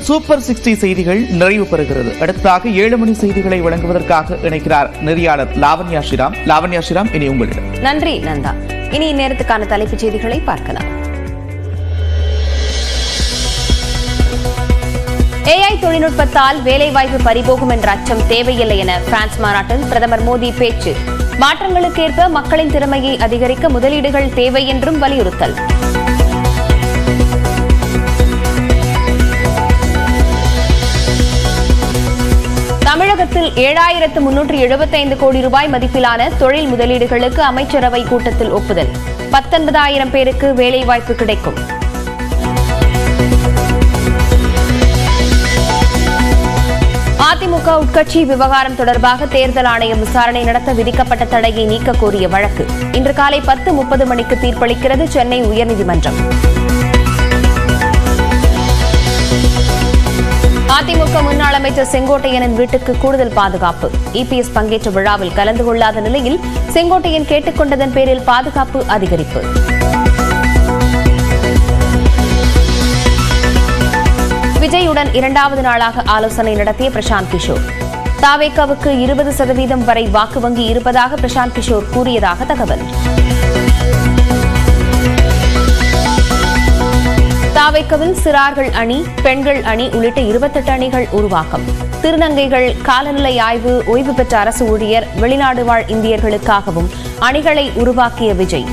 இத்துடன் super sixty செய்திகள் நிறைவு பெறுகிறது. அடுத்ததாக ஏழு மணி செய்திகளை வழங்குவதற்காக இணைக்கிறார் நெறியாளர் லாவண்யா ஸ்ரீராம். லாவண்யா ஸ்ரீராம் இனி உங்களிடம். நன்றி நந்தா. இனி நேரத்துக்கான தலைப்புச் செய்திகளை பார்க்கலாம். ஏஐ தொழில்நுட்பத்தால் வேலைவாய்ப்பு பறிபோகும் என்ற அச்சம் தேவையில்லை என பிரான்ஸ் மாநாட்டில் பிரதமர் மோடி பேச்சு. மாற்றங்களுக்கேற்ப மக்களின் திறமையை அதிகரிக்க முதலீடுகள் தேவை என்றும் வலியுறுத்தல். தமிழகத்தில் ஏழாயிரத்து முன்னூற்று எழுபத்தைந்து கோடி ரூபாய் மதிப்பிலான தொழில் முதலீடுகளுக்கு அமைச்சரவை கூட்டத்தில் ஒப்புதல். பத்தொன்பதாயிரம் பேருக்கு வேலைவாய்ப்பு கிடைக்கும். அதிமுக உட்கட்சி விவகாரம் தொடர்பாக தேர்தல் ஆணையம் விசாரணை நடத்த விதிக்கப்பட்ட தடையை நீக்க கோரிய வழக்கு. இன்று காலை பத்து முப்பது மணிக்கு தீர்ப்பளிக்கிறது சென்னை உயர்நீதிமன்றம். அதிமுக முன்னாள் அமைச்சர் செங்கோட்டையனின் வீட்டுக்கு கூடுதல் பாதுகாப்பு. இபிஎஸ் பங்கேற்ற விழாவில் கலந்து கொள்ளாத நிலையில் செங்கோட்டையன் கேட்டுக்கொண்டதன் பேரில் பாதுகாப்பு அதிகரிப்பு. விஜயுடன் இரண்டாவது நாளாக ஆலோசனை நடத்திய பிரசாந்த் கிஷோர். தாவேக்காவுக்கு இருபது சதவீதம் வரை வாக்கு வங்கி இருப்பதாக பிரசாந்த் கிஷோர் கூறியதாக தகவல். தாவைக்கவில் சிறார்கள் அணி பெண்கள் அணி உள்ளிட்ட இருபத்தெட்டு அணிகள் உருவாக்கம். திருநங்கைகள் காலநிலை ஆய்வு ஓய்வு பெற்ற அரசு ஊழியர் வெளிநாடு வாழ் இந்தியர்களுக்காகவும் அணிகளை உருவாக்கிய விஜய்.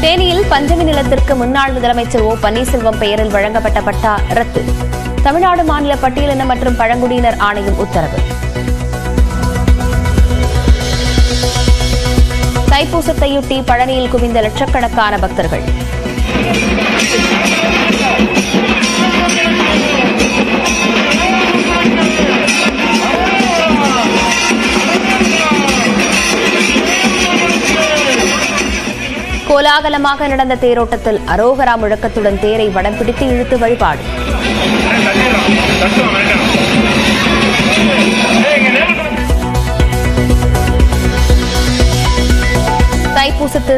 தேனியில் பஞ்சமி நிலத்திற்கு முன்னாள் முதலமைச்சர் ஓ பன்னீர்செல்வம் பெயரில் வழங்கப்பட்ட பட்டா ரத்து. தமிழ்நாடு மாநில பட்டியலின மற்றும் பழங்குடியினர் ஆணையம் உத்தரவு. தைப்பூசத்தையொட்டி பழனியில் குவிந்த லட்சக்கணக்கான பக்தர்கள். கோலாகலமாக நடந்த தேரோட்டத்தில் அரோகரா முழக்கத்துடன் தேரை வடம் பிடித்து இழுத்து வழிபாடு.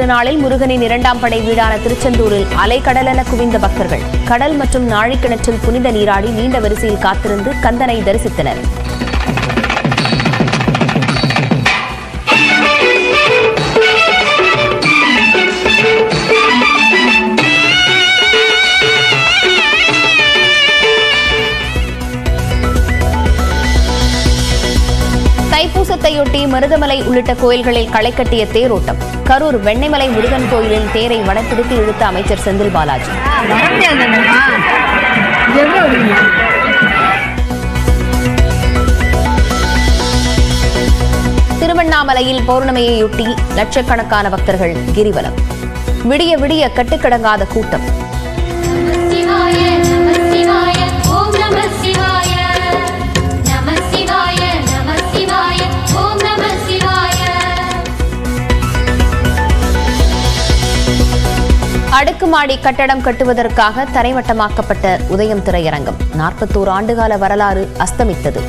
தைப்பூச திருநாளில் முருகனின் இரண்டாம் படை வீடான திருச்செந்தூரில் அலைக்கடலென குவிந்த பக்தர்கள். கடல் மற்றும் நாழிக்கிணற்றில் புனித நீராடி நீண்ட வரிசையில் காத்திருந்து கந்தனை தரிசித்தனர். தைப்பூசத்தையொட்டி மருதமலை உள்ளிட்ட கோயில்களில் களை கட்டிய தேரோட்டம். கரூர் வெண்ணைமலை முருகன் கோயிலில் தேரை வடப்பிடித்து இழுத்த அமைச்சர் செந்தில் பாலாஜி. திருவண்ணாமலையில் பௌர்ணமியையொட்டி லட்சக்கணக்கான பக்தர்கள் கிரிவலம். விடிய விடிய கட்டுக்கடங்காத கூட்டம். அடுக்குமாடி கட்டடம் கட்டுவதற்காக தரைவட்டமாக்கப்பட்ட உதயம் திரையரங்கம் நாற்பத்தோரு ஆண்டுகால வரலாறு அஸ்தமித்தது.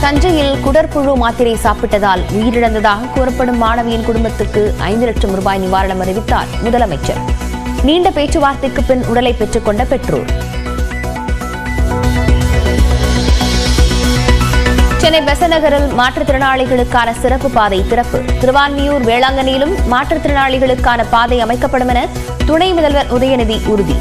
தஞ்சையில் குடற்புழு மாத்திரை சாப்பிட்டதால் உயிரிழந்ததாக கூறப்படும் மாணவியின் குடும்பத்துக்கு ஐந்து லட்சம் ரூபாய் நிவாரணம் அறிவித்தார் முதலமைச்சர். நீண்ட பேச்சுவார்த்தைக்கு பின் உடலை பெற்றுக்கொண்ட பெற்றோர். சென்னை பெசநகரில் மாற்றுத்திறனாளிகளுக்கான சிறப்பு பாதை திறப்பு. திருவான்மியூர் வேளாங்கண்ணியிலும் மாற்றுத்திறனாளிகளுக்கான பாதை அமைக்கப்படும் என துணை முதல்வர் உதயநிதி உறுதி.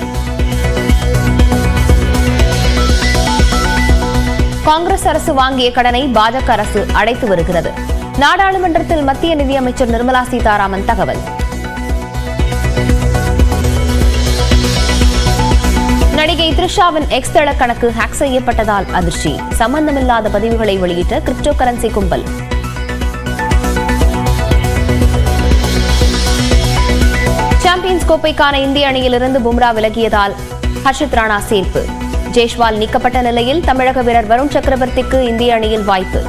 காங்கிரஸ் அரசு வாங்கிய கடனை பாஜக அரசு அடைத்து வருகிறது. நாடாளுமன்றத்தில் மத்திய நிதியமைச்சர் நிர்மலா சீதாராமன் தகவல். த்ரிஷாவின் எக்ஸ் தள கணக்கு ஹேக் செய்யப்பட்டதால் அதிர்ச்சி. சம்பந்தமில்லாத பதிவுகளை வெளியிட்ட கிரிப்டோ கரன்சி கும்பல். சாம்பியன்ஸ் கோப்பைக்கான இந்திய அணியிலிருந்து பும்ரா விலகியதால் ஹர்ஷித் ராணா சேர்ப்பு. ஜெய்ஷ்வால் நீக்கப்பட்ட நிலையில் தமிழக வீரர் வருண் சக்கரவர்த்திக்கு இந்திய அணியில் வாய்ப்பு.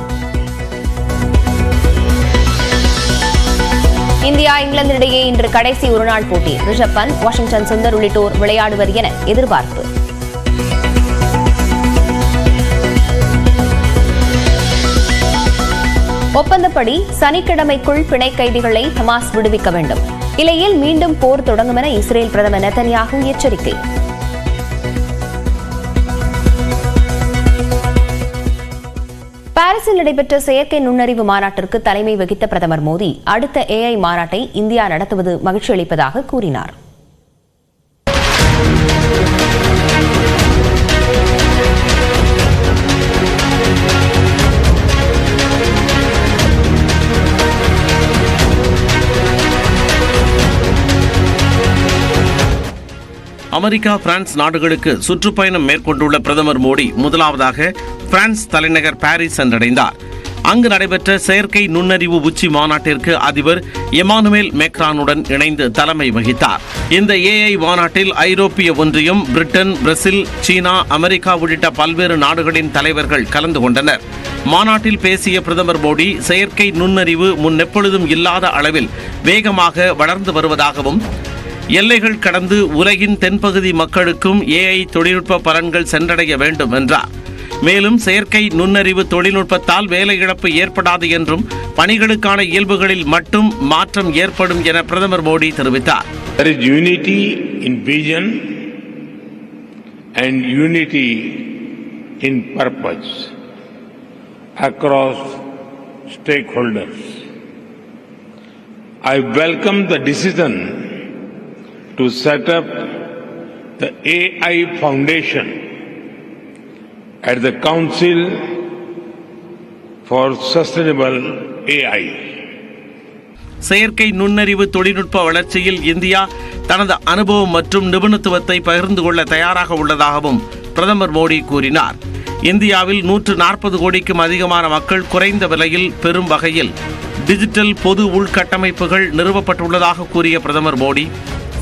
இந்தியா இங்கிலாந்து இடையே இன்று கடைசி ஒருநாள் போட்டி. ரிஷப் பந்த் வாஷிங்டன் சுந்தர் உள்ளிட்டோர் விளையாடுவர் என எதிர்பார்ப்பு. ஒப்பந்தப்படி சனிக்கிழமைக்குள் பிணை கைதிகளை ஹமாஸ் விடுவிக்க வேண்டும். இலையில் மீண்டும் போர் தொடங்கும் என இஸ்ரேல் பிரதமர் நெத்தன்யாகு எச்சரிக்கை. பாரிஸில் நடைபெற்ற செயற்கை நுண்ணறிவு மாநாட்டிற்கு தலைமை வகித்த பிரதமர் மோடி அடுத்த ஏஐ மாநாட்டை இந்தியா நடத்துவது மகிழ்ச்சி அளிப்பதாக கூறினார். அமெரிக்கா பிரான்ஸ் நாடுகளுக்கு சுற்றுப்பயணம் மேற்கொண்டுள்ள பிரதமர் மோடி முதலாவதாக பிரான்ஸ் தலைநகர் பாரிஸ் சென்றடைந்தார். அங்கு நடைபெற்ற செயற்கை நுண்ணறிவு உச்சி மாநாட்டிற்கு அதிபர் எமானுவேல் மேக்ரானுடன் இணைந்து தலைமை வகித்தார். இந்த ஏஐ மாநாட்டில் ஐரோப்பிய ஒன்றியம் பிரிட்டன் பிரேசில் சீனா அமெரிக்கா உள்ளிட்ட பல்வேறு நாடுகளின் தலைவர்கள் கலந்து கொண்டனர். மாநாட்டில் பேசிய பிரதமர் மோடி செயற்கை நுண்ணறிவு முன்னெப்பொழுதும் இல்லாத அளவில் வேகமாக வளர்ந்து வருவதாகவும் எல்லைகள் கடந்து உலகின் தென்பகுதி மக்களுக்கும் ஏஐ தொழில்நுட்ப பலன்கள் சென்றடைய வேண்டும் என்றார் மேலும் செயற்கை நுண்ணறிவு தொழில்நுட்பத்தால் வேலை இழப்பு ஏற்படாது என்றும் பணிகளுக்கான இயல்புகளில் மட்டும் மாற்றம் ஏற்படும் என பிரதமர் மோடி தெரிவித்தார் There is unity in vision and unity in purpose across stakeholders. I welcome the decision to set up the AI Foundation at the Council for Sustainable AI. செயற்கை நுண்ணறிவு தொழில்நுட்ப வளர்ச்சியில் இந்தியா தனது அனுபவம் மற்றும் நிபுணத்துவத்தை பகிர்ந்து கொள்ள தயாராக உள்ளதாகவும் பிரதமர் மோடி கூறினார் இந்தியாவில் நூற்று நாற்பது கோடிக்கும் அதிகமான மக்கள் குறைந்த விலையில் பெறும் வகையில் டிஜிட்டல் பொது உள்கட்டமைப்புகள் நிறுவப்பட்டுள்ளதாக கூறிய பிரதமர் மோடி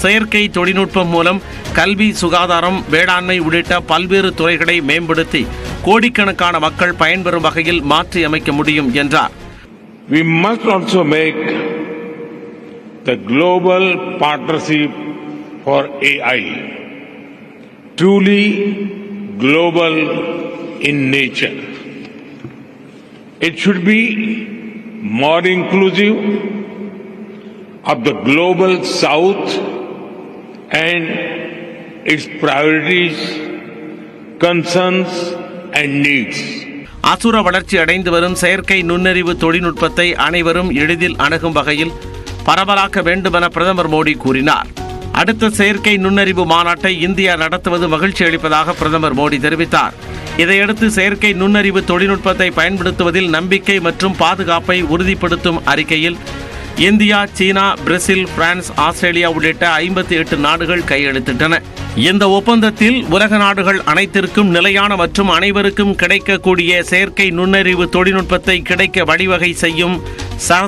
செயற்கை தொழில்நுட்பம் மூலம் கல்வி சுகாதாரம் வேளாண்மை உள்ளிட்ட பல்வேறு துறைகளை மேம்படுத்தி கோடிக்கணக்கான மக்கள் பயன்பெறும் வகையில் மாற்றி அமைக்க முடியும் என்றார் We must also make the global partnership for AI truly global in nature. It should be more inclusive of the global south and its priorities, concerns and needs. அசுர வளர்ச்சி அடைந்து வரும் செயற்கை நுண்ணறிவு தொழில்நுட்பத்தை அனைவரும் எளிதில் அணுகும் வகையில் பரவலாக்க வேண்டுமென பிரதமர் மோடி கூறினார் அடுத்த செயற்கை நுண்ணறிவு மாநாட்டை இந்தியா நடத்துவது மகிழ்ச்சி அளிப்பதாக பிரதமர் மோடி தெரிவித்தார் இதையடுத்து செயற்கை நுண்ணறிவு தொழில்நுட்பத்தை பயன்படுத்துவதில் நம்பிக்கை மற்றும் பாதுகாப்பை உறுதிப்படுத்தும் அறிக்கையில் இந்தியா சீனா பிரேசில் பிரான்ஸ் ஆஸ்திரேலியா உள்ளிட்ட ஐம்பத்தி எட்டு நாடுகள் கையெழுத்திட்டன. இந்த ஒப்பந்தத்தில் உலக நாடுகள் அனைத்திற்கும் நிலையான மற்றும் அனைவருக்கும் கிடைக்கக்கூடிய செயற்கை நுண்ணறிவு தொழில்நுட்பத்தை கிடைக்க வழிவகை செய்யும் சர